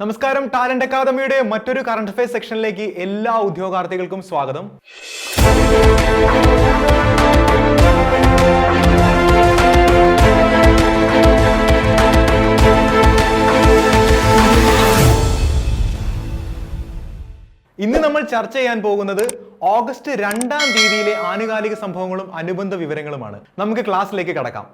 നമസ്കാരം ടാലന്റ് അക്കാദമിയുടെ മറ്റൊരു കറണ്ട് അഫയേഴ്സ് സെക്ഷനിലേക്ക് എല്ലാ ഉദ്യോഗാർത്ഥികൾക്കും സ്വാഗതം. ഇന്ന് നമ്മൾ ചർച്ച ചെയ്യാൻ പോകുന്നത് ഓഗസ്റ്റ് രണ്ടാം തീയതിയിലെ ആനുകാലിക സംഭവങ്ങളും അനുബന്ധ വിവരങ്ങളുമാണ്. നമുക്ക് ക്ലാസ്സിലേക്ക് കടക്കാം.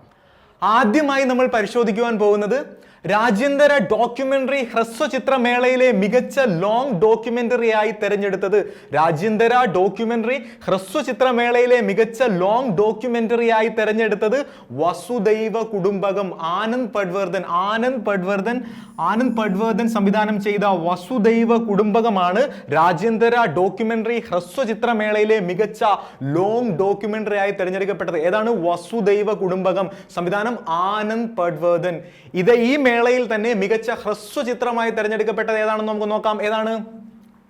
ആദ്യമായി നമ്മൾ പരിശോധിക്കുവാൻ പോകുന്നത് രാജ്യാന്തര ഡോക്യുമെന്ററി ഹ്രസ്വചിത്രമേളയിലെ മികച്ച ലോങ് ഡോക്യുമെന്ററി ആയി തെരഞ്ഞെടുത്തത് രാജ്യാന്തര ഡോക്യുമെന്ററി ഹ്രസ്വചിത്രമേളയിലെ മികച്ച ലോങ് ഡോക്യുമെന്ററി ആയി തെരഞ്ഞെടുത്തത് വസുദൈവ കുടുംബകം ആനന്ദ് പഡ്വർദ്ധൻ ആനന്ദ് പഡ്വർദ്ധൻ ആനന്ദ് പഡ്വർദ്ധൻ സംവിധാനം ചെയ്ത വസുദൈവ കുടുംബകമാണ് രാജ്യാന്തര ഡോക്യുമെന്ററി ഹ്രസ്വചിത്രമേളയിലെ മികച്ച ലോങ് ഡോക്യുമെന്ററി ആയി തെരഞ്ഞെടുക്കപ്പെട്ടത്. ഏതാണ്? വസുദൈവ കുടുംബകം സംവിധാനം ആനന്ദ് പഡ്വർദ്ധൻ ഇത് ഈ മേളയിൽ തന്നെ മികച്ച ഹ്രസ്വചിത്രമായി തെരഞ്ഞെടുക്കപ്പെട്ടത് ഏതാണെന്ന് നമുക്ക് നോക്കാം. ഏതാണ്?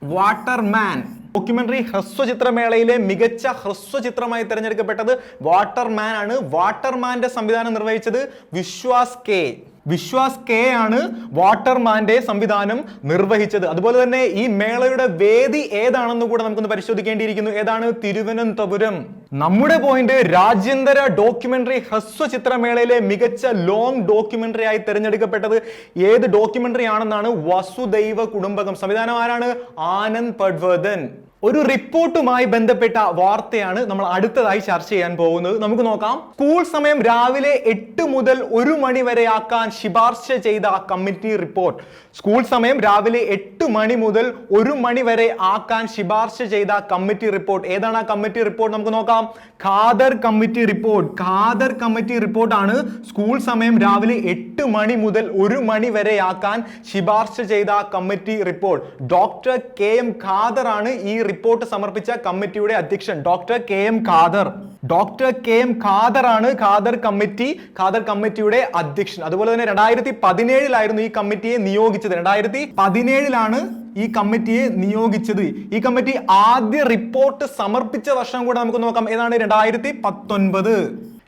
വാട്ടർമാൻ. ഡോക്യുമെന്ററി ഹ്രസ്വചിത്രമേളയിലെ മികച്ച ഹ്രസ്വചിത്രമായി തിരഞ്ഞെടുക്കപ്പെട്ടത് വാട്ടർമാൻ ആണ് വാട്ടർമാന്റെ സംവിധാനം നിർവഹിച്ചത് വിശ്വാസ് കെ. വിശ്വാസ് കെ ആണ് വാട്ടർമാന്റെ സംവിധാനം നിർവഹിച്ചത്. അതുപോലെ തന്നെ ഈ മേളയുടെ വേദി ഏതാണെന്ന് കൂടെ നമുക്കൊന്ന് പരിശോധിക്കേണ്ടിയിരിക്കുന്നു. ഏതാണ്? തിരുവനന്തപുരം. നമ്മുടെ പോയിന്റ് രാജ്യാന്തര ഡോക്യുമെന്ററി ഹ്രസ്വ ചിത്രമേളയിലെ മികച്ച ലോങ് ഡോക്യുമെന്ററി ആയി തിരഞ്ഞെടുക്കപ്പെട്ടത് ഏത് ഡോക്യുമെന്ററി ആണെന്നാണ് വസുദൈവ കുടുംബകം. സംവിധാനം ആരാണ്? ആനന്ദ് പഡ്വർദ്ധൻ ഒരു റിപ്പോർട്ടുമായി ബന്ധപ്പെട്ട വാർത്തയാണ് നമ്മൾ അടുത്തതായി ചർച്ച ചെയ്യാൻ പോകുന്നത്. നമുക്ക് നോക്കാം. സ്കൂൾ സമയം രാവിലെ എട്ട് മുതൽ ഒരു മണി വരെ ആക്കാൻ ശുപാർശ ചെയ്ത കമ്മിറ്റി റിപ്പോർട്ട്. സ്കൂൾ സമയം രാവിലെ എട്ട് മണി മുതൽ ഒരു മണി വരെ ആക്കാൻ ശുപാർശ ചെയ്ത കമ്മിറ്റി റിപ്പോർട്ട്. ഏതാണ് ആ കമ്മിറ്റി റിപ്പോർട്ട്? നമുക്ക് നോക്കാം. Khader committee report. Khader committee റിപ്പോർട്ടാണ് സ്കൂൾ സമയം രാവിലെ എട്ട് മണി മുതൽ ഒരു മണി വരെ ആക്കാൻ ശുപാർശ ചെയ്ത committee report. Doctor K M Khader ആണ് ഈ റിപ്പോർട്ട് സമർപ്പിച്ച കമ്മിറ്റിയുടെ അധ്യക്ഷൻ doctor K M Khader. Doctor K M Khader ആണ് ഖാദർ കമ്മിറ്റി ഖാദർ കമ്മിറ്റിയുടെ അധ്യക്ഷൻ. അതുപോലെ തന്നെ രണ്ടായിരത്തി പതിനേഴിലായിരുന്നു ഈ കമ്മിറ്റിയെ നിയോഗിച്ചത്. രണ്ടായിരത്തി പതിനേഴിലാണ് ഈ കമ്മിറ്റിയെ നിയോഗിച്ചത്. ഈ കമ്മിറ്റി ആദ്യ റിപ്പോർട്ട് സമർപ്പിച്ച വർഷം കൂടെ നമുക്ക് നോക്കാം. ഏതാണ് രണ്ടായിരത്തി പത്തൊൻപത്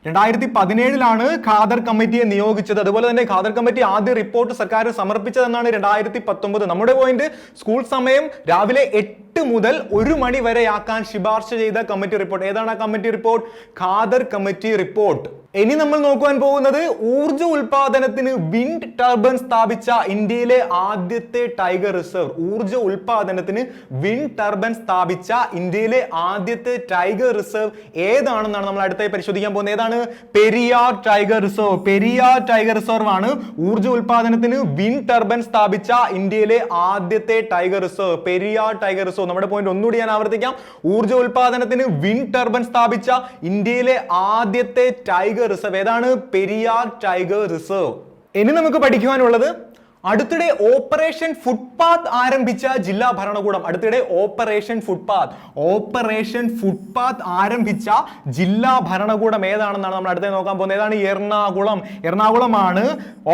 രണ്ടായിരത്തി പതിനേഴിലാണ് ഖാദർ കമ്മിറ്റിയെ നിയോഗിച്ചത്. അതുപോലെ തന്നെ ഖാദർ കമ്മിറ്റി ആദ്യ റിപ്പോർട്ട് സർക്കാർ സമർപ്പിച്ചതെന്നാണ് രണ്ടായിരത്തി പത്തൊമ്പത് നമ്മുടെ പോയിന്റ് സ്കൂൾ സമയം രാവിലെ എട്ട് മുതൽ ഒരു മണി വരെയാക്കാൻ ശുപാർശ ചെയ്ത കമ്മിറ്റി റിപ്പോർട്ട് ഏതാണ് ആ committee report Khader committee report ഇനി നമ്മൾ നോക്കുവാൻ പോകുന്നത് ഊർജ ഉൽപാദനത്തിന് വിൻഡ് ടർബൻ സ്ഥാപിച്ച ഇന്ത്യയിലെ ആദ്യത്തെ ടൈഗർ റിസർവ്. ഊർജ ഉൽപാദനത്തിന് വിൻഡ് ടർബൻ സ്ഥാപിച്ച ഇന്ത്യയിലെ ആദ്യത്തെ ടൈഗർ റിസർവ് ഏതാണെന്നാണ് നമ്മൾ അടുത്തായി പരിശോധിക്കാൻ പോകുന്നത്. ഏതാണ്? Periyar tiger reserve. Periyar tiger reserve ആണ് ഊർജ ഉൽപാദനത്തിന് വിൻഡ് ടർബൻ സ്ഥാപിച്ച ഇന്ത്യയിലെ ആദ്യത്തെ tiger reserve. Periyar tiger reserve. നമ്മുടെ പോയിന്റ് ഒന്നുകൂടി ഞാൻ ആവർത്തിക്കാം. ഊർജ ഉൽപാദനത്തിന് വിൻഡ് ടർബൻ സ്ഥാപിച്ച ഇന്ത്യയിലെ ആദ്യത്തെ ടൈഗർ റിസർവ് ഏതാണ്? പെരിയാർ ടൈഗർ റിസർവ് ഇനി നമുക്ക് പഠിക്കുവാനുള്ളത് അടുത്തിടെ ഓപ്പറേഷൻ ഫുട്പാത്ത് ആരംഭിച്ച ജില്ലാ ഭരണകൂടം അടുത്തിടെ ഓപ്പറേഷൻ ഫുട്പാത്ത് ഓപ്പറേഷൻ ഫുട്പാത്ത് ആരംഭിച്ച ജില്ലാ ഭരണകൂടം ഏതാണെന്നാണ് നമ്മൾ അടുത്തേ നോക്കാൻ പോകുന്നത്. ഏതാണ്? എറണാകുളം. എറണാകുളമാണ്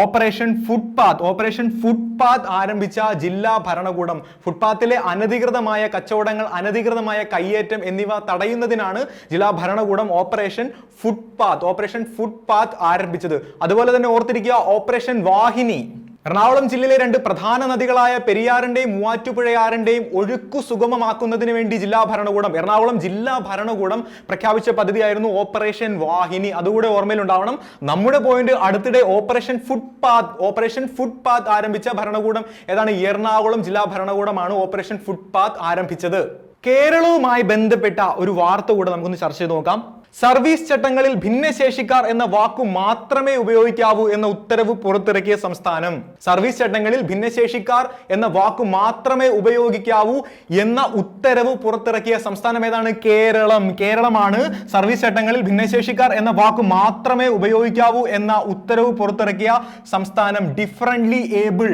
ഓപ്പറേഷൻ ഫുട്പാത്ത് ഓപ്പറേഷൻ ഫുട്പാത്ത് ആരംഭിച്ച ജില്ലാ ഭരണകൂടം. ഫുട്പാത്തിലെ അനധികൃതമായ കച്ചവടങ്ങൾ അനധികൃതമായ കയ്യേറ്റം എന്നിവ തടയുന്നതിനാണ് ജില്ലാ ഭരണകൂടം ഓപ്പറേഷൻ ഫുട്പാത്ത് ഓപ്പറേഷൻ ഫുട്പാത്ത് ആരംഭിച്ചത്. അതുപോലെ തന്നെ ഓർത്തിരിക്കുക ഓപ്പറേഷൻ വാഹിനി. എറണാകുളം ജില്ലയിലെ രണ്ട് പ്രധാന നദികളായ പെരിയാറിന്റെയും മൂവാറ്റുപുഴയാറിന്റെയും ഒഴുക്കു സുഗമമാക്കുന്നതിന് വേണ്ടി ജില്ലാ ഭരണകൂടം എറണാകുളം ജില്ലാ ഭരണകൂടം പ്രഖ്യാപിച്ച പദ്ധതിയായിരുന്നു ഓപ്പറേഷൻ വാഹിനി. അതുകൂടെ ഓർമ്മയിലുണ്ടാവണം നമ്മുടെ പോയിന്റ് അടുത്തിടെ ഓപ്പറേഷൻ ഫുട്പാത്ത് ഓപ്പറേഷൻ ഫുട്പാത്ത് ആരംഭിച്ച ഭരണകൂടം ഏതാണ്? എറണാകുളം ജില്ലാ ഭരണകൂടമാണ് ഓപ്പറേഷൻ ഫുട്പാത്ത് ആരംഭിച്ചത്. കേരളവുമായി ബന്ധപ്പെട്ട ഒരു വാർത്ത കൂടെ നമുക്കൊന്ന് ചർച്ച ചെയ്ത് നോക്കാം. സർവീസ് ചട്ടങ്ങളിൽ ഭിന്നശേഷിക്കാർ എന്ന വാക്കു മാത്രമേ ഉപയോഗിക്കാവൂ എന്ന ഉത്തരവ് പുറത്തിറക്കിയ സംസ്ഥാനം. സർവീസ് ചട്ടങ്ങളിൽ ഭിന്നശേഷിക്കാർ എന്ന വാക്കു മാത്രമേ ഉപയോഗിക്കാവൂ എന്ന ഉത്തരവ് പുറത്തിറക്കിയ സംസ്ഥാനം ഏതാണ്? കേരളം. കേരളമാണ് സർവീസ് ചട്ടങ്ങളിൽ ഭിന്നശേഷിക്കാർ എന്ന വാക്കു മാത്രമേ ഉപയോഗിക്കാവൂ എന്ന ഉത്തരവ് പുറത്തിറക്കിയ സംസ്ഥാനം. Differently able.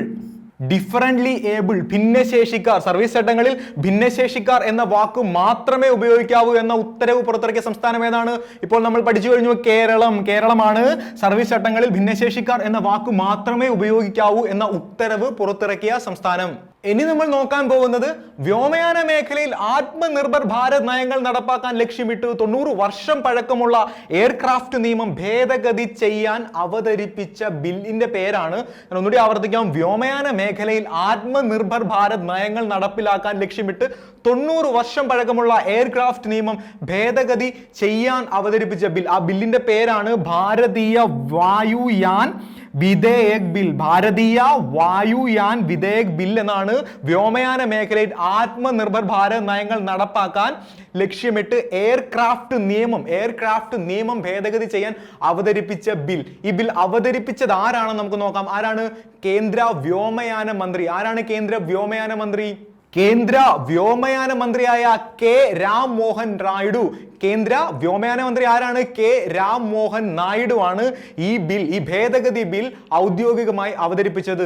ഡിഫറന്റ്ലി ഏബിൾ ഭിന്നശേഷിക്കാർ സർവീസ് ചട്ടങ്ങളിൽ ഭിന്നശേഷിക്കാർ എന്ന വാക്ക് മാത്രമേ ഉപയോഗിക്കാവൂ എന്ന ഉത്തരവ് പുറത്തിറക്കിയ സംസ്ഥാനം ഏതാണ്? ഇപ്പോൾ നമ്മൾ പഠിച്ചു കഴിഞ്ഞു കേരളം. കേരളമാണ് സർവീസ് ചട്ടങ്ങളിൽ ഭിന്നശേഷിക്കാർ എന്ന വാക്ക് മാത്രമേ ഉപയോഗിക്കാവൂ എന്ന ഉത്തരവ് പുറത്തിറക്കിയ സംസ്ഥാനം. ഇനി നമ്മൾ നോക്കാൻ പോകുന്നത് വ്യോമയാന മേഖലയിൽ ആത്മനിർഭർ ഭാരത് നയങ്ങൾ നടപ്പാക്കാൻ ലക്ഷ്യമിട്ട്. തൊണ്ണൂറ് വർഷം പഴക്കമുള്ള എയർക്രാഫ്റ്റ് നിയമം ഭേദഗതി ചെയ്യാൻ അവതരിപ്പിച്ച ബില്ലിന്റെ പേരാണ്. ഞാൻ ഒന്നുകൂടി ആവർത്തിക്കാം. വ്യോമയാന മേഖലയിൽ ആത്മനിർഭർ ഭാരത് നയങ്ങൾ നടപ്പിലാക്കാൻ ലക്ഷ്യമിട്ട് തൊണ്ണൂറ് വർഷം പഴക്കമുള്ള എയർക്രാഫ്റ്റ് നിയമം ഭേദഗതി ചെയ്യാൻ അവതരിപ്പിച്ച ബിൽ. ആ ബില്ലിന്റെ പേരാണ് ഭാരതീയ വായുയാൻ. വിധേയക് ബിൽ ഭാരതീയ വായുയാൻ വിധേയക് ബിൽ എന്നാണ് വ്യോമയാന മേഖലയിൽ ആത്മനിർഭർ ഭാരത് നയങ്ങൾ നടപ്പാക്കാൻ ലക്ഷ്യമിട്ട് എയർക്രാഫ്റ്റ് നിയമം എയർക്രാഫ്റ്റ് നിയമം ഭേദഗതി ചെയ്യാൻ അവതരിപ്പിച്ച ബിൽ. ഈ ബിൽ അവതരിപ്പിച്ചത് ആരാണെന്ന് നമുക്ക് നോക്കാം. ആരാണ്? കേന്ദ്ര വ്യോമയാന മന്ത്രി. ആരാണ് കേന്ദ്ര വ്യോമയാന മന്ത്രി? കേന്ദ്ര വ്യോമയാന മന്ത്രിയായ കെ രാം മോഹൻ നായിഡു. കേന്ദ്ര വ്യോമയാന മന്ത്രി ആരാണ്? കെ രാം മോഹൻ നായിഡു ആണ് ഈ ബിൽ ഈ ഭേദഗതി ബിൽ ഔദ്യോഗികമായി അവതരിപ്പിച്ചത്.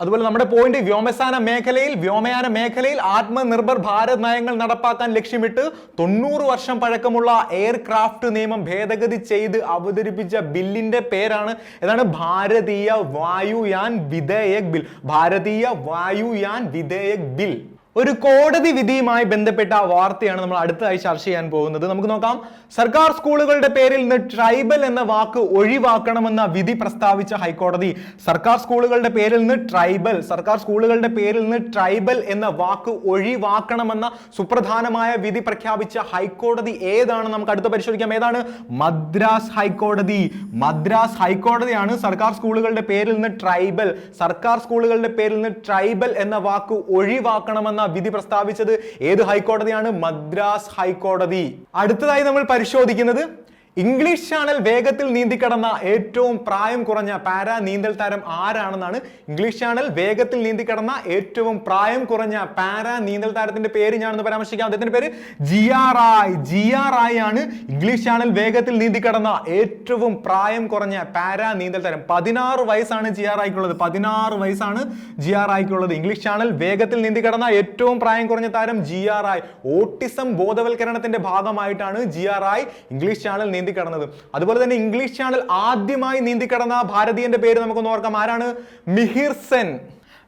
അതുപോലെ നമ്മുടെ പോയിന്റ് വ്യോമസാന മേഖലയിൽ വ്യോമയാന മേഖലയിൽ ആത്മനിർഭർ ഭാരത് നയങ്ങൾ നടപ്പാക്കാൻ ലക്ഷ്യമിട്ട് തൊണ്ണൂറ് വർഷം പഴക്കമുള്ള എയർക്രാഫ്റ്റ് നിയമം ഭേദഗതി ചെയ്ത് അവതരിപ്പിച്ച ബില്ലിന്റെ പേരാണ് ഏതാണ്? ഭാരതീയ വായുയാൻ വിധേയക് ബിൽ. ഭാരതീയ വായുയാൻ വിധേയക് ബിൽ. ഒരു കോടതി വിധിയുമായി ബന്ധപ്പെട്ട വാർത്തയാണ് നമ്മൾ അടുത്തതായി ചർച്ച ചെയ്യാൻ പോകുന്നത്. നമുക്ക് നോക്കാം. സർക്കാർ സ്കൂളുകളുടെ പേരിൽ നിന്ന് ട്രൈബൽ എന്ന വാക്ക് ഒഴിവാക്കണമെന്ന വിധി പ്രസ്താവിച്ച ഹൈക്കോടതി സർക്കാർ സ്കൂളുകളുടെ പേരിൽ നിന്ന് ട്രൈബൽ സർക്കാർ സ്കൂളുകളുടെ പേരിൽ നിന്ന് ട്രൈബൽ എന്ന വാക്ക് ഒഴിവാക്കണമെന്ന സുപ്രധാനമായ വിധി പ്രഖ്യാപിച്ച ഹൈക്കോടതി ഏതാണ്? നമുക്ക് അടുത്ത് പരിശോധിക്കാം. ഏതാണ്? മദ്രാസ് ഹൈക്കോടതി. മദ്രാസ് ഹൈക്കോടതിയാണ് സർക്കാർ സ്കൂളുകളുടെ പേരിൽ നിന്ന് ട്രൈബൽ സർക്കാർ സ്കൂളുകളുടെ പേരിൽ നിന്ന് ട്രൈബൽ എന്ന വാക്ക് ഒഴിവാക്കണമെന്ന വിധി പ്രസ്താവിച്ചത് ഏത് ഹൈക്കോടതിയാണ്? മദ്രാസ് ഹൈക്കോടതി. അടുത്തതായി നമ്മൾ പരിശോധിക്കുന്നത് ഇംഗ്ലീഷ് ചാനൽ വേഗത്തിൽ നീന്തിക്കടന്ന ഏറ്റവും പ്രായം കുറഞ്ഞ പാരാ നീന്തൽ താരം ആരാണെന്നാണ് ഇംഗ്ലീഷ് ചാനൽ വേഗത്തിൽ നീന്തിക്കടന്ന ഏറ്റവും പ്രായം കുറഞ്ഞ പാരാ നീന്തൽ താരത്തിന്റെ പേര് ഞാനൊന്ന് പരാമർശിക്കാം. അദ്ദേഹത്തിന്റെ പേര് ജിയാ റായ്. ആർ റായ് ആണ് ഇംഗ്ലീഷ് ചാനൽ വേഗത്തിൽ നീന്തിക്കടന്ന ഏറ്റവും പ്രായം കുറഞ്ഞ പാരാ നീന്തൽ താരം. പതിനാറ് വയസ്സാണ് ജിയാ റായ്ക്കുള്ളത്. പതിനാറ് വയസ്സാണ് ജിയാ റായ്ക്കുള്ളത്. ഇംഗ്ലീഷ് ചാനൽ വേഗത്തിൽ നീന്തിക്കടന്ന ഏറ്റവും പ്രായം കുറഞ്ഞ താരം ജിയാ റായ്. ഓട്ടിസം ബോധവൽക്കരണത്തിന്റെ ഭാഗമായിട്ടാണ് ജിയാ റായ് ഇംഗ്ലീഷ് ചാനൽ നീന്തിക്കടന്നത്. അതുപോലെ തന്നെ ഇംഗ്ലീഷ് ചാനൽ ആദ്യമായി നീന്തി കടന്ന ഭാരതീയന്റെ പേര് നമുക്കൊന്ന് ഓർക്കാം. ആരാണ്? മിഹിർ സെൻ.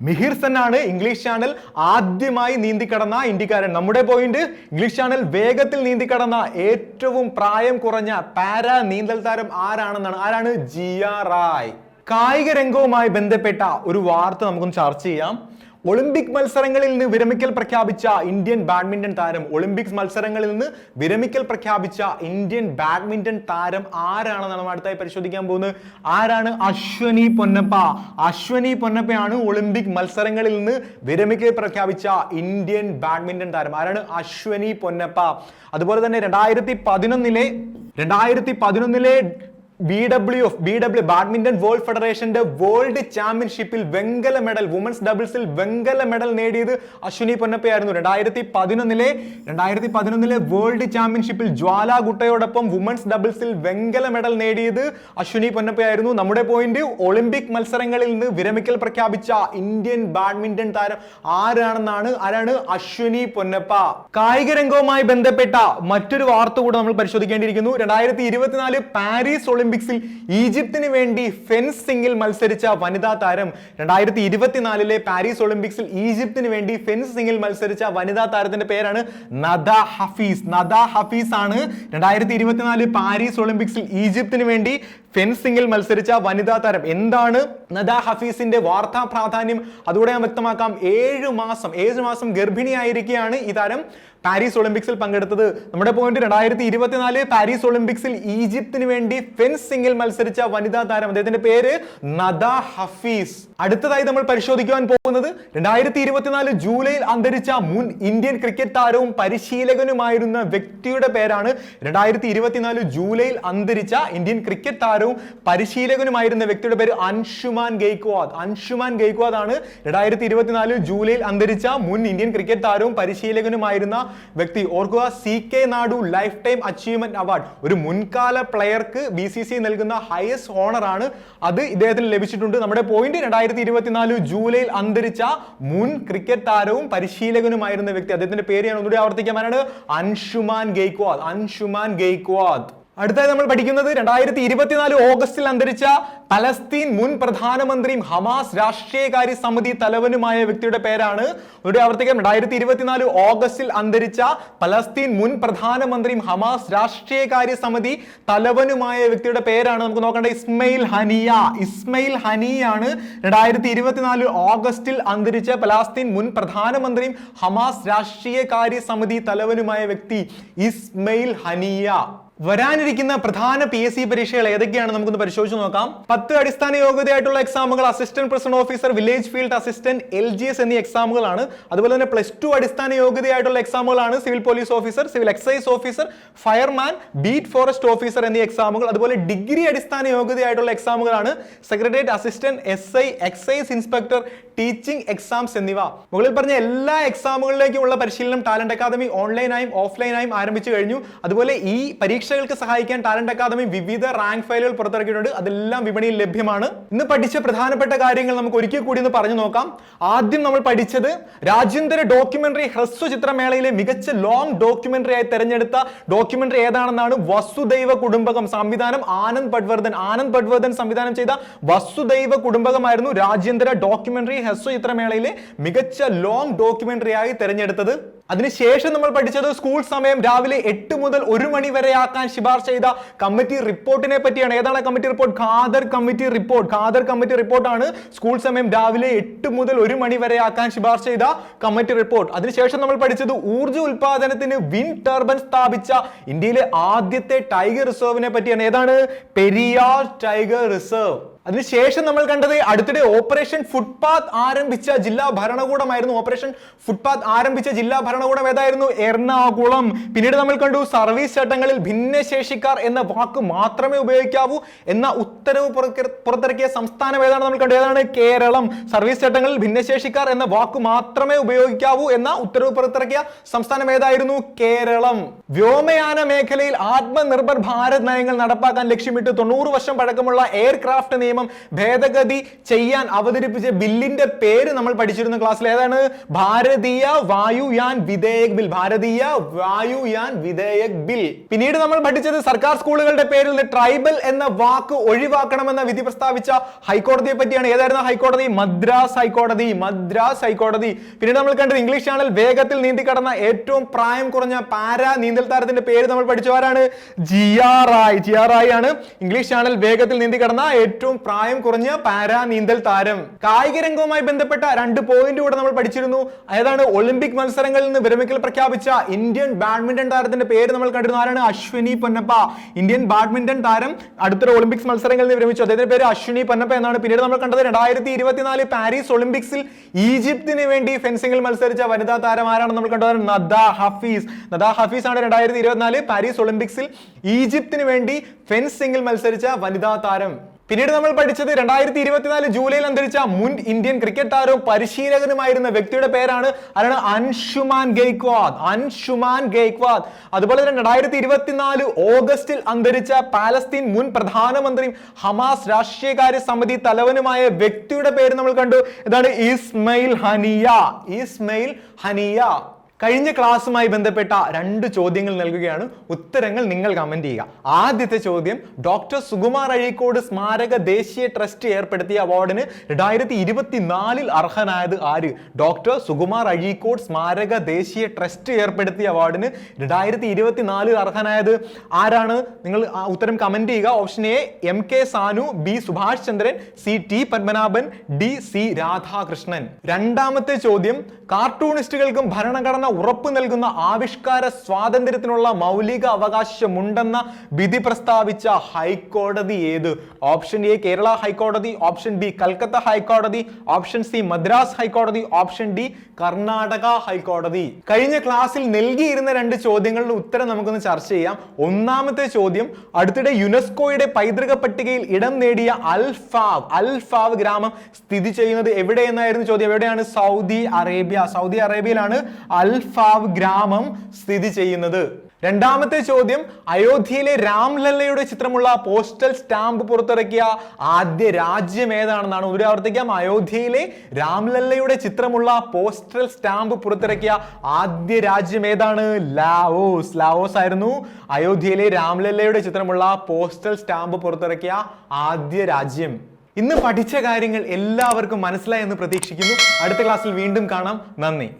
മിഹിർ സെൻ ആണ് ഇംഗ്ലീഷ് ചാനൽ ആദ്യമായി നീന്തി കടന്ന ഇന്ത്യക്കാരൻ. നമ്മുടെ പോയിന്റ് ഇംഗ്ലീഷ് ചാനൽ വേഗത്തിൽ നീന്തിക്കടന്ന ഏറ്റവും പ്രായം കുറഞ്ഞ പാരാ നീന്തൽ താരം ആരാണെന്നാണ്? ആരാണ്? ജിയ റായ്. കായിക രംഗവുമായി ബന്ധപ്പെട്ട ഒരു വാർത്ത നമുക്കൊന്ന് ചർച്ച ചെയ്യാം. ഒളിമ്പിക് മത്സരങ്ങളിൽ നിന്ന് വിരമിക്കൽ പ്രഖ്യാപിച്ച ഇന്ത്യൻ ബാഡ്മിന്റൺ താരം. ഒളിമ്പിക്സ് മത്സരങ്ങളിൽ നിന്ന് വിരമിക്കൽ പ്രഖ്യാപിച്ച ഇന്ത്യൻ ബാഡ്മിന്റൺ താരം ആരാണെന്നാണ് നമ്മൾ അടുത്തായി പരിശോധിക്കാൻ പോകുന്നത്. ആരാണ് അശ്വനി പൊന്നപ്പ? അശ്വനി പൊന്നപ്പയാണ് ഒളിമ്പിക് മത്സരങ്ങളിൽ നിന്ന് വിരമിക്കൽ പ്രഖ്യാപിച്ച ഇന്ത്യൻ ബാഡ്മിന്റൺ താരം. ആരാണ്? അശ്വനി പൊന്നപ്പ. അതുപോലെ തന്നെ രണ്ടായിരത്തി പതിനൊന്നിലെ രണ്ടായിരത്തി പതിനൊന്നിലെ B W F B W badminton world ഫെഡറേഷന്റെ വേൾഡ് ചാമ്പ്യൻഷിപ്പിൽ വെങ്കല മെഡൽ വുമൻസ് ഡബിൾസിൽ വെങ്കല മെഡൽ നേടിയത് അശ്വിനി പൊന്നപ്പയായിരുന്നു. രണ്ടായിരത്തി പതിനൊന്നിലെ രണ്ടായിരത്തി പതിനൊന്നിലെ വേൾഡ് ചാമ്പ്യൻഷിപ്പിൽ ജ്വാല ഗുട്ടയോടൊപ്പം വുമൻസ് ഡബിൾസിൽ വെങ്കല മെഡൽ നേടിയത് അശ്വിനി പൊന്നപ്പയായിരുന്നു. നമ്മുടെ പോയിന്റ് ഒളിമ്പിക് മത്സരങ്ങളിൽ നിന്ന് വിരമിക്കൽ പ്രഖ്യാപിച്ച ഇന്ത്യൻ ബാഡ്മിന്റൺ താരം ആരാണെന്നാണ് ആരാണ് അശ്വിനി പൊന്നപ്പ. കായിക രംഗവുമായി ബന്ധപ്പെട്ട മറ്റൊരു വാർത്ത കൂടെ നമ്മൾ പരിശോധിക്കേണ്ടിയിരിക്കുന്നു. രണ്ടായിരത്തി ഇരുപത്തിനാല് പാരീസ് ഒളിമ്പിക്സിൽ ഈജിപ്തിന് വേണ്ടി ഫെൻസിംഗിൽ മത്സരിച്ച വനിതാ താരം. രണ്ടായിരത്തി ഇരുപത്തിനാലിലെ പാരീസ് ഒളിമ്പിക്സിൽ ഈജിപ്തിന് വേണ്ടി ഫെൻസിംഗിൽ മത്സരിച്ച വനിതാ താരത്തിന്റെ പേരാണ് നദ ഹഫീസ്. നദ ഹഫീസ് ആണ് രണ്ടായിരത്തി ഇരുപത്തിനാല് പാരീസ് ഒളിമ്പിക്സിൽ ഈജിപ്തിന് വേണ്ടി ഫെൻസിംഗിൽ മത്സരിച്ച വനിതാ താരം. എന്താണ് നദ ഹഫീസിന്റെ വാർത്താ പ്രാധാന്യം? അതുകൂടെ ഞാൻ വ്യക്തമാക്കാം. ഏഴ് മാസം ഏഴ് മാസം ഗർഭിണിയായിരിക്കുകയാണ് ഈ താരം. പാരീസ് ഒളിമ്പിക്സിൽ പങ്കെടുത്തത് നമ്മുടെ പോയിന്റ് രണ്ടായിരത്തി ഇരുപത്തിനാല് പാരീസ് ഒളിമ്പിക്സിൽ ഈജിപ്തിന് വേണ്ടി ഫെൻസിംഗിൽ മത്സരിച്ച വനിതാ താരം. അദ്ദേഹത്തിന്റെ പേര് നദ ഹഫീസ്. അടുത്തതായി നമ്മൾ പരിശോധിക്കുവാൻ പോകുന്നത് രണ്ടായിരത്തി ഇരുപത്തിനാല് ജൂലൈയിൽ അന്തരിച്ച മുൻ ഇന്ത്യൻ ക്രിക്കറ്റ് താരവും പരിശീലകനുമായിരുന്ന വ്യക്തിയുടെ പേരാണ് രണ്ടായിരത്തി ഇരുപത്തിനാല് ജൂലൈയിൽ അന്തരിച്ച ഇന്ത്യൻ ക്രിക്കറ്റ് താരവും പരിശീലകനുമായിരുന്ന വ്യക്തിയുടെ പേര് അൻഷുമാൻ ഗെയ്ക്വാദ്. അൻഷുമാൻ ഗെയ്ക്വാദ് ആണ് രണ്ടായിരത്തി ഇരുപത്തിനാല് ജൂലൈയിൽ അന്തരിച്ച മുൻ ഇന്ത്യൻ ക്രിക്കറ്റ് താരവും പരിശീലകനുമായിരുന്ന വ്യക്തി ഓർക്കുക C K Nayudu lifetime achievement award ഒരു മുൻകാല പ്ലെയർക്ക് ബി സി സി നൽകുന്ന ഹയസ്റ്റ് ഓണർ ആണ്. അത് ഇദ്ദേഹത്തിന് ലഭിച്ചിട്ടുണ്ട്. നമ്മുടെ പോയിന്റ് രണ്ടായിരത്തി ഇരുപത്തിനാല് ജൂലൈയിൽ അന്തരിച്ച മുൻ ക്രിക്കറ്റ് താരവും പരിശീലകനുമായിരുന്ന വ്യക്തി. അദ്ദേഹത്തിന്റെ പേര് ഞാൻ ഒന്നുകൂടി ആവർത്തിക്കാനാണ് അൻഷുമാൻ ഗെയ്ക്വാദ്. അൻഷുമാൻ ഗെയ്ക്വാദ്. അടുത്തായി നമ്മൾ പഠിക്കുന്നത് രണ്ടായിരത്തി ഇരുപത്തിനാല് ഓഗസ്റ്റിൽ അന്തരിച്ച പലസ്തീൻ മുൻ പ്രധാനമന്ത്രിയും ഹമാസ് രാഷ്ട്രീയകാര്യ സമിതി തലവനുമായ വ്യക്തിയുടെ പേരാണ്. ഒരു ആവർത്തിക്കാം. രണ്ടായിരത്തി ഇരുപത്തിനാല് ഓഗസ്റ്റിൽ അന്തരിച്ച പലസ്തീൻ മുൻ പ്രധാനമന്ത്രിയും ഹമാസ് രാഷ്ട്രീയകാര്യ സമിതി തലവനുമായ വ്യക്തിയുടെ പേരാണ്. നമുക്ക് നോക്കേണ്ട ഇസ്മയിൽ ഹനിയ. ഇസ്മയിൽ ഹനിയാണ് രണ്ടായിരത്തി ഇരുപത്തിനാല് ഓഗസ്റ്റിൽ അന്തരിച്ച പലസ്തീൻ മുൻ പ്രധാനമന്ത്രിയും ഹമാസ് രാഷ്ട്രീയകാര്യ സമിതി തലവനുമായ വ്യക്തി ഇസ്മയിൽ ഹനിയ. വരാനിരിക്കുന്ന പ്രധാന പി എസ് സി പരീക്ഷകൾ ഏതൊക്കെയാണ് നമുക്കൊന്ന് പരിശോധിച്ച് നോക്കാം. പത്ത് അടിസ്ഥാന യോഗ്യതയായിട്ടുള്ള എക്സാമുകൾ assistant president officer village field assistant L G S എന്നീ എക്സാമുകളാണ് അതുപോലെ തന്നെ പ്ലസ് ടു അടിസ്ഥാന യോഗ്യതയായിട്ടുള്ള എക്സാമുകളാണ് civil police officer civil excise officer fireman beat forest officer എന്നീ എക്സാമുകൾ അതുപോലെ ഡിഗ്രി അടിസ്ഥാന യോഗ്യതയായിട്ടുള്ള എക്സാമുകളാണ് secretariat assistant S I excise inspector teaching exams എന്നിവ. മുകളിൽ പറഞ്ഞ എല്ലാ എക്സാമുകളിലേക്കുമുള്ള പരിശീലനം ടാലന്റ് അക്കാദമി ഓൺലൈനായും ഓഫ്ലൈനായും ആരംഭിച്ചു കഴിഞ്ഞു. അതുപോലെ ഈ പരീക്ഷകൾക്ക് സഹായിക്കാൻ ടാലന്റ് അക്കാദമി വിവിധ റാങ്ക് ഫയലുകൾ പുറത്തിറക്കിയിട്ടുണ്ട്. അതെല്ലാം വിപണിയിൽ ലഭ്യമാണ്. ഇന്ന് പഠിച്ച പ്രധാനപ്പെട്ട കാര്യങ്ങൾ നമുക്ക് ഒരിക്കൽ കൂടി ഒന്ന് പറഞ്ഞു നോക്കാം. ആദ്യം നമ്മൾ പഠിച്ചത് രാജ്യാന്തര ഡോക്യുമെന്ററി ഹ്രസ്വ ചിത്രമേളയിലെ മികച്ച ലോങ് ഡോക്യുമെന്ററി ആയി തെരഞ്ഞെടുത്ത ഡോക്യുമെന്ററി ഏതാണെന്നാണ് വസുദൈവ കുടുംബകം സംവിധാനം ആനന്ദ് പട്വർദ്ധൻ ആനന്ദ് പട്വർദ്ധൻ സംവിധാനം ചെയ്ത വസുദൈവ കുടുംബകമായിരുന്നു രാജ്യാന്തര ഡോക്യുമെന്ററി ഹ്രസ്വ ചിത്രമേളയിലെ മികച്ച ലോങ് ഡോക്യുമെന്ററിയായി തെരഞ്ഞെടുത്തത്. അതിനുശേഷം നമ്മൾ പഠിച്ചത് സ്കൂൾ സമയം രാവിലെ എട്ട് മുതൽ ഒരു മണി വരെ ആക്കാൻ ശുപാർശ ചെയ്ത കമ്മിറ്റി റിപ്പോർട്ടിനെ പറ്റിയാണ്. ഏതാണ് committee report Khader committee report Khader committee റിപ്പോർട്ടാണ് സ്കൂൾ സമയം രാവിലെ എട്ട് മുതൽ ഒരു മണി വരെ ആക്കാൻ ശുപാർശ ചെയ്ത കമ്മിറ്റി റിപ്പോർട്ട് അതിനുശേഷം നമ്മൾ പഠിച്ചത് ഊർജ ഉൽപാദനത്തിന് വിൻ ടർബൻ സ്ഥാപിച്ച ഇന്ത്യയിലെ ആദ്യത്തെ ടൈഗർ റിസർവിനെ പറ്റിയാണ്. ഏതാണ്? പെരിയാർ ടൈഗർ റിസർവ് അതിനുശേഷം നമ്മൾ കണ്ടത് അടുത്തിടെ ഓപ്പറേഷൻ ഫുട്പാത്ത് ആരംഭിച്ച ജില്ലാ ഭരണകൂടമായിരുന്നു. ഓപ്പറേഷൻ ഫുട്പാത്ത് ആരംഭിച്ച ജില്ലാ ഭരണകൂടം ഏതായിരുന്നു? എറണാകുളം. പിന്നീട് നമ്മൾ കണ്ടു സർവീസ് ചട്ടങ്ങളിൽ ഭിന്നശേഷിക്കാർ എന്ന വാക്ക് മാത്രമേ ഉപയോഗിക്കാവൂ എന്ന ഉത്തരവ് പുറത്തിറക്കിയ സംസ്ഥാനം ഏതാണ് നമ്മൾ കണ്ടു? ഏതാണ്? കേരളം. സർവീസ് ചട്ടങ്ങളിൽ ഭിന്നശേഷിക്കാർ എന്ന വാക്ക് മാത്രമേ ഉപയോഗിക്കാവൂ എന്ന ഉത്തരവ് പുറത്തിറക്കിയ സംസ്ഥാനം ഏതായിരുന്നു? കേരളം. വ്യോമയാന മേഖലയിൽ ആത്മനിർഭർ ഭാരത് നയങ്ങൾ നടപ്പാക്കാൻ ലക്ഷ്യമിട്ട് തൊണ്ണൂറ് വർഷം പഴക്കമുള്ള എയർക്രാഫ്റ്റ് നിയമം ഭേദഗതി ചെയ്യാൻ അവതരിപ്പിച്ച ബില്ലിന്റെ പേര് നമ്മൾ പഠിച്ചിരുന്ന ക്ലാസ്സിൽ ഏതാണ്? ഭാരതീയ വായുയാൻ വിധേയക് ബിൽ. ഭാരതീയ വായുയാൻ വിധേയക് ബിൽ. പിന്നീട് നമ്മൾ പഠിച്ചത് സർക്കാർ സ്കൂളുകളുടെ പേരിൽ ട്രൈബൽ എന്ന വാക്ക് ഒഴിവാക്കണമെന്ന വിധി പ്രസ്താവിച്ച ഹൈക്കോടതിയെ പറ്റിയാണ്. ഏതായിരുന്നു ഹൈക്കോടതി? മദ്രാസ് ഹൈക്കോടതി. മദ്രാസ് ഹൈക്കോടതി. പിന്നീട് നമ്മൾ കണ്ടത് ഇംഗ്ലീഷ് ചാനൽ വേഗത്തിൽ നീന്തി കടന്ന ഏറ്റവും പ്രായം കുറഞ്ഞ പാരാ നീന്തൽ താരത്തിന്റെ പേര് നമ്മൾ പഠിച്ചവരാണ് ജിയാറായി ജിയാറായി ജിയാ റായ് ആണ് ഇംഗ്ലീഷ് ചാനൽ വേഗത്തിൽ നീന്തി കടന്ന ഏറ്റവും പ്രായം കുറഞ്ഞ പാരാ നീന്തൽ താരം. കായിക രംഗവുമായി ബന്ധപ്പെട്ട രണ്ട് പോയിന്റ് കൂടെ നമ്മൾ പഠിച്ചിരുന്നു. അതാണ് ഒളിമ്പിക് മത്സരങ്ങളിൽ നിന്ന് വിരമിക്കൽ പ്രഖ്യാപിച്ച ഇന്ത്യൻ ബാഡ്മിന്റൺ താരത്തിന്റെ പേര് നമ്മൾ കണ്ടിരുന്നു. ആരാണ്? അശ്വിനി പൊന്നപ്പ. ഇന്ത്യൻ ബാഡ്മിന്റൺ താരം അടുത്തൊരു ഒളിമ്പിക്സ് മത്സരങ്ങളിൽ നിന്ന് വിരമിച്ചു. അദ്ദേഹത്തിന്റെ പേര് അശ്വിനി പൊന്നപ്പ എന്നാണ്. പിന്നീട് നമ്മൾ കണ്ടത് രണ്ടായിരത്തി ഇരുപത്തിനാല് പാരീസ് ഒളിമ്പിക്സിൽ ഈജിപ്തിന് വേണ്ടി ഫെൻസിംഗിൽ മത്സരിച്ച വനിതാ താരം ആരാണെന്ന് നമ്മൾ കണ്ടത് നദ ഹഫീസ്. നദ ഹഫീസ് ആണ് രണ്ടായിരത്തി ഇരുപത്തിനാല് പാരീസ് ഒളിമ്പിക്സിൽ ഈജിപ്തിന് വേണ്ടി ഫെൻസിംഗിൽ മത്സരിച്ച വനിതാ താരം. പിന്നീട് നമ്മൾ പഠിച്ചത് രണ്ടായിരത്തി ഇരുപത്തിനാല് ജൂലൈയിൽ അന്തരിച്ച മുൻ ഇന്ത്യൻ ക്രിക്കറ്റ് താരവും പരിശീലകനുമായിരുന്ന വ്യക്തിയുടെ പേരാണ് ആരാണ്? അൻഷുമാൻ ഗെയ്ക്വാദ്. അൻഷുമാൻ ഗെയ്ക്വാദ്. അതുപോലെ തന്നെ രണ്ടായിരത്തി ഇരുപത്തിനാല് ഓഗസ്റ്റിൽ അന്തരിച്ച പാലസ്തീൻ മുൻ പ്രധാനമന്ത്രിയും ഹമാസ് രാഷ്ട്രീയകാര്യ സമിതി തലവനുമായ വ്യക്തിയുടെ പേര് നമ്മൾ കണ്ടു. ഇതാണ് ഇസ്മയിൽ ഹനിയ. ഇസ്മയിൽ ഹനിയ. കഴിഞ്ഞ ക്ലാസ്സുമായി ബന്ധപ്പെട്ട രണ്ട് ചോദ്യങ്ങൾ നൽകുകയാണ്. ഉത്തരങ്ങൾ നിങ്ങൾ കമന്റ് ചെയ്യുക. ആദ്യത്തെ ചോദ്യം ഡോക്ടർ സുകുമാർ അഴീക്കോട് സ്മാരക ദേശീയ ട്രസ്റ്റ് ഏർപ്പെടുത്തിയ അവാർഡിന് രണ്ടായിരത്തി ഇരുപത്തിനാലിൽ അർഹനായത് ആര്? ഡോക്ടർ സുകുമാർ അഴീക്കോട് സ്മാരക ദേശീയ ട്രസ്റ്റ് ഏർപ്പെടുത്തിയ അവാർഡിന് രണ്ടായിരത്തി ഇരുപത്തിനാലിൽ അർഹനായത് ആരാണ്? നിങ്ങൾ ഉത്തരം കമന്റ് ചെയ്യുക. Option A M K Sanu B Subhash Chandran C T Padmanabhan D C Radhakrishnan. രണ്ടാമത്തെ ചോദ്യം കാർട്ടൂണിസ്റ്റുകൾക്കും ഭരണഘടന ഉറപ്പു നൽകുന്ന ആവിഷ്കാര സ്വാതന്ത്ര്യത്തിനുള്ള മൗലിക അവകാശമുണ്ടെന്ന വിധി പ്രസ്താവിച്ച ഹൈക്കോടതി ഏത്? ഓപ്ഷൻ എ കേരള ഹൈക്കോടതി ഓപ്ഷൻ ബി കൽക്കത്ത ഹൈക്കോടതി ഓപ്ഷൻ സി മദ്രാസ് ഹൈക്കോടതി ഓപ്ഷൻ ഡി കർണാടക ഹൈക്കോടതി. കഴിഞ്ഞ ക്ലാസ്സിൽ നൽകിയിരുന്ന രണ്ട് ചോദ്യങ്ങളുടെ ഉത്തരം നമുക്കൊന്ന് ചർച്ച ചെയ്യാം. ഒന്നാമത്തെ ചോദ്യം അടുത്തിടെ യുനെസ്കോയുടെ പൈതൃക പട്ടികയിൽ ഇടം നേടിയ അൽഫാവ് അൽഫാവ് ഗ്രാമം സ്ഥിതി ചെയ്യുന്നത് എവിടെ എവിടെയെന്നായിരുന്നു ചോദ്യം? എവിടെയാണ്? Saudi Arabia. സൗദി അറേബ്യയിലാണ് അൽഫാവ് ഗ്രാമം സ്ഥിതി ചെയ്യുന്നത്. രണ്ടാമത്തെ ചോദ്യം അയോധ്യയിലെ രാംലല്ലയുടെ ചിത്രമുള്ള പോസ്റ്റൽ സ്റ്റാമ്പ് പുറത്തിറക്കിയ ആദ്യ രാജ്യം ഏതാണെന്നാണ് ഒരു ആവർത്തിക്കാം അയോധ്യയിലെ രാംലല്ലയുടെ ചിത്രമുള്ള പോസ്റ്റൽ സ്റ്റാമ്പ് പുറത്തിറക്കിയ ആദ്യ രാജ്യം ഏതാണ്? ലാവോസ്. ലാവോസ് ആയിരുന്നു അയോധ്യയിലെ രാംലല്ലയുടെ ചിത്രമുള്ള പോസ്റ്റൽ സ്റ്റാമ്പ് പുറത്തിറക്കിയ ആദ്യ രാജ്യം. ഇന്ന് പഠിച്ച കാര്യങ്ങൾ എല്ലാവർക്കും മനസ്സിലായി എന്ന് പ്രതീക്ഷിക്കുന്നു. അടുത്ത ക്ലാസ്സിൽ വീണ്ടും കാണാം. നന്ദി.